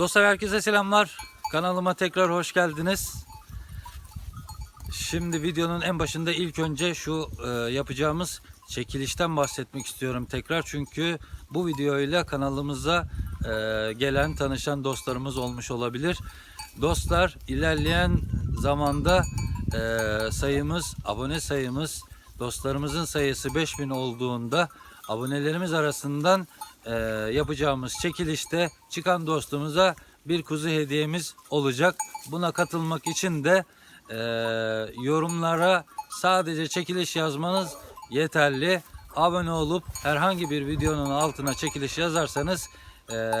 Dostlar herkese selamlar. Kanalıma tekrar hoş geldiniz. Şimdi videonun en başında ilk önce şu e, yapacağımız çekilişten bahsetmek istiyorum tekrar. Çünkü bu videoyla kanalımıza e, gelen, tanışan dostlarımız olmuş olabilir. Dostlar ilerleyen zamanda e, sayımız, abone sayımız, dostlarımızın sayısı 5000 olduğunda abonelerimiz arasından e, yapacağımız çekilişte çıkan dostumuza bir kuzu hediyemiz olacak. Buna katılmak için de e, yorumlara sadece çekiliş yazmanız yeterli. Abone olup herhangi bir videonun altına çekiliş yazarsanız e,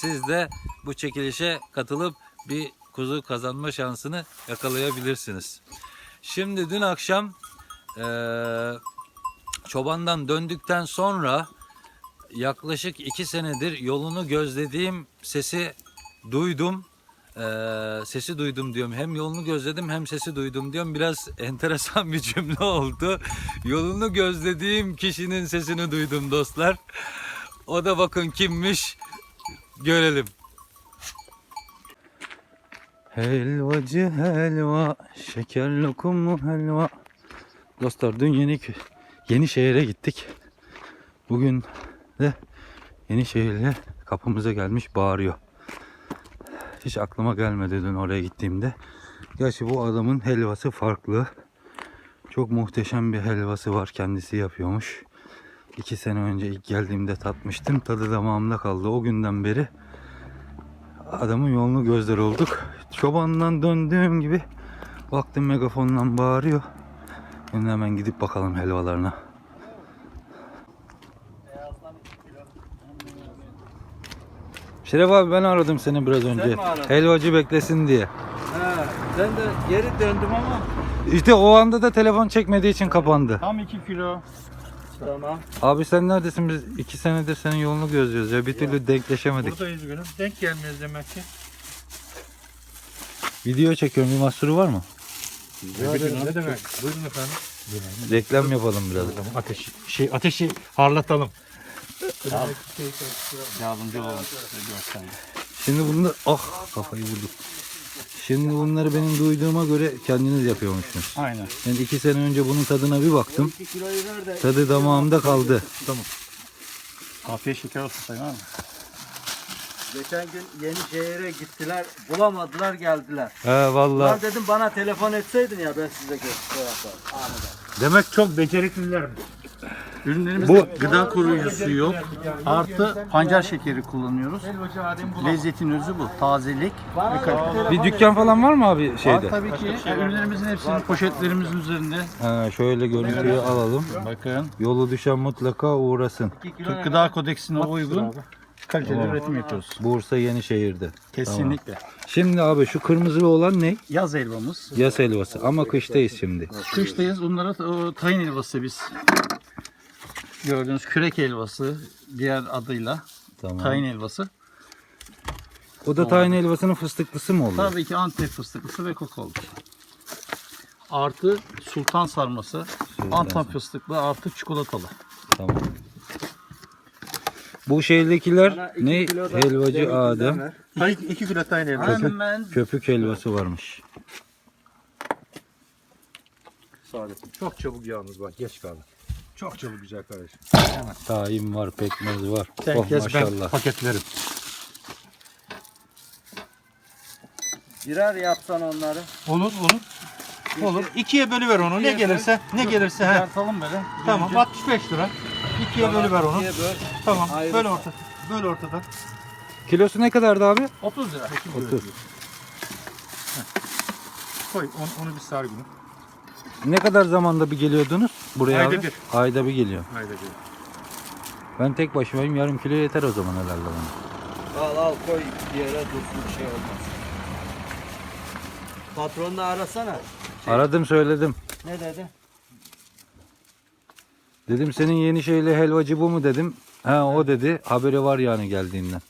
siz de bu çekilişe katılıp bir kuzu kazanma şansını yakalayabilirsiniz. Şimdi dün akşam e, çobandan döndükten sonra yaklaşık iki senedir yolunu gözlediğim sesi duydum. Ee, sesi duydum diyorum. Hem yolunu gözledim hem sesi duydum diyorum. Biraz enteresan bir cümle oldu. Yolunu gözlediğim kişinin sesini duydum dostlar. O da bakın kimmiş görelim. Helvacı helva, şeker lokumu helva. Dostlar dün yeni yeni şehire gittik. Bugün de yeni şehirle kapımıza gelmiş bağırıyor. Hiç aklıma gelmedi dün oraya gittiğimde. Gerçi bu adamın helvası farklı. Çok muhteşem bir helvası var. Kendisi yapıyormuş. İki sene önce ilk geldiğimde tatmıştım. Tadı damağımda kaldı. O günden beri adamın yolunu gözler olduk. Çobandan döndüğüm gibi baktım megafondan bağırıyor. Şimdi hemen gidip bakalım helvalarına. Şeref abi ben aradım seni biraz önce. mi aradın? Helvacı beklesin diye. He, ben de geri döndüm ama İşte o anda da telefon çekmediği için kapandı. Tam 2 kilo. tamam. Abi sen neredesin? Biz iki senedir senin yolunu gözlüyoruz ya. Bir türlü denkleşemedik. Buradayız gülüm. Denk gelmez demek ki. Video çekiyorum. Bir mahsuru var mı? ne demek? Buyurun efendim. Reklam yapalım biraz. Ateşi, şey, ateşi harlatalım. Yardımcı olalım size göstereyim. Şimdi bunlar ah kafayı vurduk. Şimdi bunları benim duyduğuma göre kendiniz yapıyormuşsunuz. Aynen. Ben iki sene önce bunun tadına bir baktım. 2 kiloyu ver de Tadı damağımda kaldı. Afiyet şeker olsun sayın abi. geçen gün Yenişehir'e gittiler. Bulamadılar geldiler. He vallahi. Ben dedim bana telefon etseydin ya ben size. Anında. Demek çok becerikliler. Ürünlerimizde Bu- gıda koruyucusu yok. Artı pancar şekeri kullanıyoruz. Lezzetin özü bu. Tazelik ve kalite. Bir dükkan falan var mı abi Var şeyde? tabii ki ürünlerimizin hepsinin poşetlerimizin üzerinde. Ha, şöyle görüntüyü alalım. Bakın. Yolu düşen mutlaka uğrasın. 2 kilo Türk Gıda Kodeksine uygun kaliteli Tamam. üretim yapıyoruz. Bursa Yenişehir'de. Kesinlikle. Şimdi abi şu kırmızı olan ne? Yaz elbamız. Yas helvası ama kıştayız şimdi. Kıştayız. Bunlara o, tayin helvası biz. Gördüğünüz kürek helvası diğer adıyla Tamam. tayin helvası. O da tayin helvasının fıstıklısı mı oluyor? Tabii ki Antep fıstıklısı ve kakaolu. Artı sultan sarması, Antep fıstıklı artı çikolatalı. Tamam. Bu iki ne? Helvacı Adem. ver. 2 kilo tayin helvası. Hemen Köpük helvası varmış. Saadet'im. Çok çabuk yalnız bak geç kaldı. Çok çabuk güzel kardeşim. Tahin var, pekmez var. Sen oh kes ben maşallah. paketlerim. birer yapsan onları. Olur olur. Olur. İkiye bölüver onu. Ne gelirse ne gelirse he. Çıkartalım böyle. Tamam 65 lira. İkiye bölüver onu. İkiye böl. Tamam. Ayrı. Böl orta. Böl ortadan. Kilosu ne kadardı abi? 30 lira. 30. Koy onu, onu bir sar günü. Ne kadar zamanda bir geliyordunuz buraya Ayda abi? bir. Ayda bir geliyor. Haydi bir. Ben tek başımayım yarım kilo yeter o zaman herhalde bana. Al al koy bir yere dursun bir şey olmaz. Patronunu arasana. Aradım söyledim. Ne dedi? Dedim senin yeni şeyle helvacı bu mu dedim. Ha o dedi. Haberi var yani geldiğinden.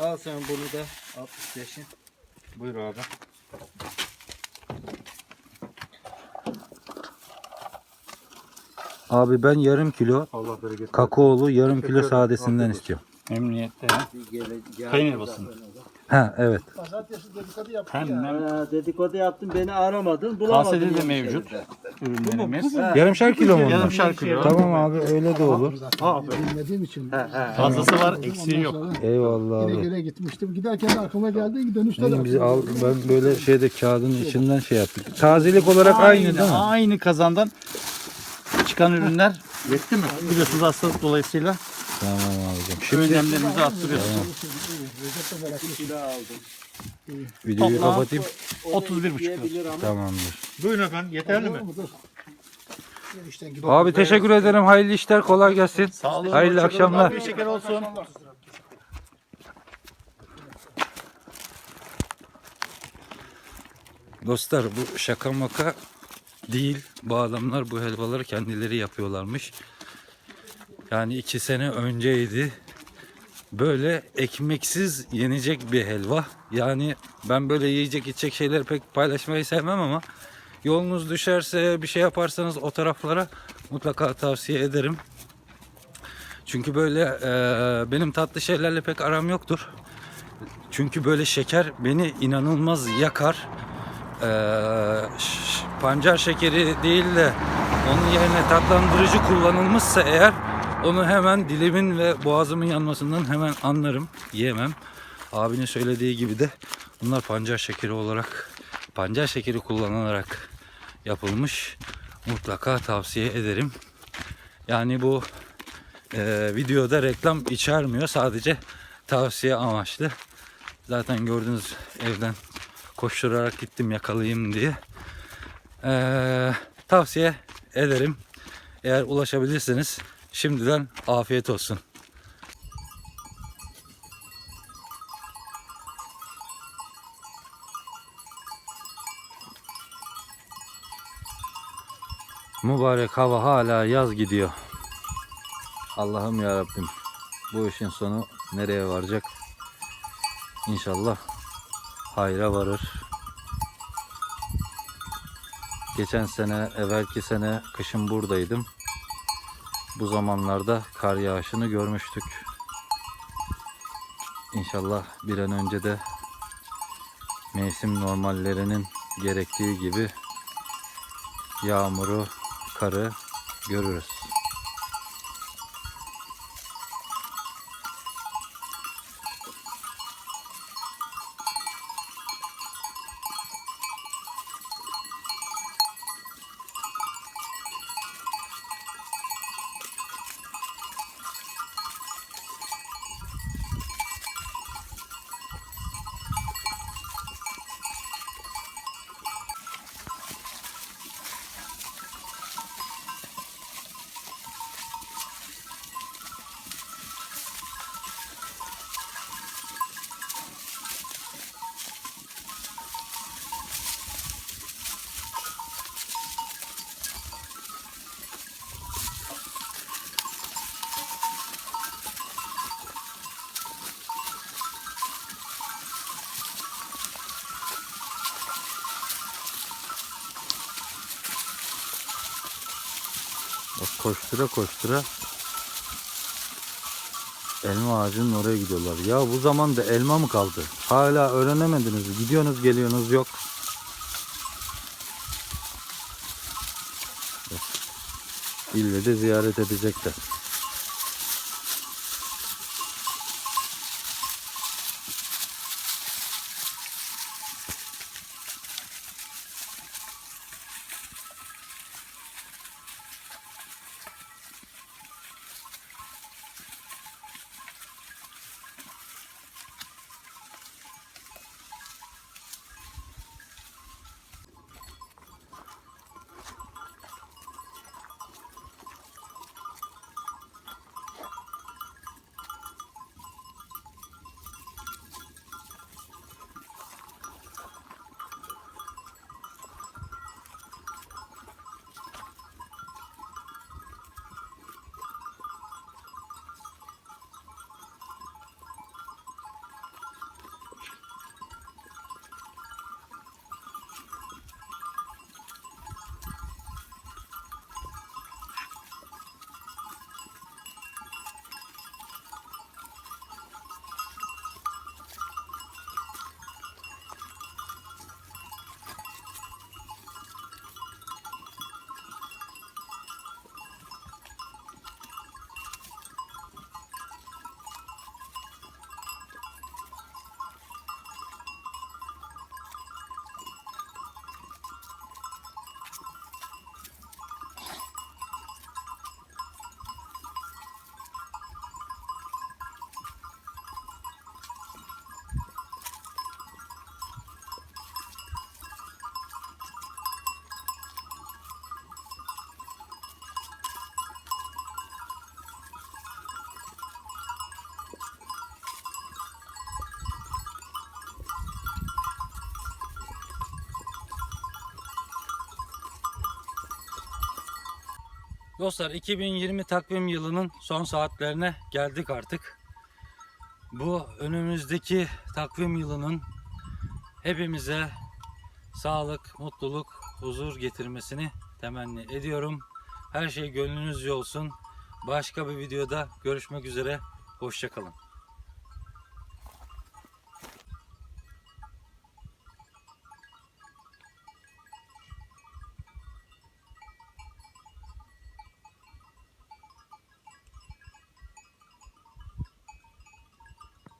Al sen bunu da 65'i. Buyur abi. Abi ben yarım kilo Allah bereket. kakaolu yarım kilo sadesinden istiyorum. Tayin helvasını. Ha evet. Pazartesi dedikodu yaptı Hemen Ha, dedikodu yaptın beni aramadın bulamadın. kasede de mevcut ürünlerimiz. Yarımşar kilo mu? Yarımşar kilo. Tamam abi öyle de olur. bilmediğim için. Fazlası var, eksiği yok. Eyvallah Yine abi. göle gitmiştim. Giderken de aklıma geldi. Dönüşte de. Biz al, ben böyle şeyde kağıdın içinden şey yaptık. Tazelik olarak aynı, değil mi? Aynı kazandan çıkan ürünler yetti mi? Biliyorsunuz hastalık dolayısıyla Tamam abicim. şimdi önlemlerimizi arttırıyoruz. Videoyu Toplam- kapatayım. 31,5 kilo. Diyebilir ama Tamamdır. Buyurun efendim yeterli mi? Abi teşekkür ederim. Hayırlı işler. Kolay gelsin. Sağ olun. Hayırlı hoşça kalın. akşamlar. Afiyet şeker olsun. Dostlar bu şaka maka değil. Bu adamlar bu helvaları kendileri yapıyorlarmış. Yani iki sene önceydi. Böyle ekmeksiz yenecek bir helva. Yani ben böyle yiyecek içecek şeyleri pek paylaşmayı sevmem ama yolunuz düşerse bir şey yaparsanız o taraflara mutlaka tavsiye ederim. Çünkü böyle e, benim tatlı şeylerle pek aram yoktur. Çünkü böyle şeker beni inanılmaz yakar. Ş- pancar şekeri değil de onun yerine tatlandırıcı kullanılmışsa eğer onu hemen dilimin ve boğazımın yanmasından hemen anlarım. Yiyemem. Abinin söylediği gibi de bunlar pancar şekeri olarak pancar şekeri kullanılarak yapılmış. Mutlaka tavsiye ederim. Yani bu e, videoda reklam içermiyor. Sadece tavsiye amaçlı. Zaten gördüğünüz evden koşturarak gittim yakalayayım diye. Ee, tavsiye ederim. Eğer ulaşabilirseniz şimdiden afiyet olsun. Mübarek hava hala yaz gidiyor. Allah'ım ya Rabbim. Bu işin sonu nereye varacak? İnşallah hayra varır. Geçen sene, evvelki sene kışın buradaydım. Bu zamanlarda kar yağışını görmüştük. İnşallah bir an önce de mevsim normallerinin gerektiği gibi yağmuru, karı görürüz. Bak koştura koştura elma ağacının oraya gidiyorlar. Ya bu zamanda elma mı kaldı? Hala öğrenemediniz. Gidiyorsunuz geliyorsunuz yok. İlle de ziyaret edecekler. Dostlar 2020 takvim yılının son saatlerine geldik artık. Bu önümüzdeki takvim yılının hepimize sağlık, mutluluk, huzur getirmesini temenni ediyorum. Her şey gönlünüzce olsun. Başka bir videoda görüşmek üzere. Hoşçakalın.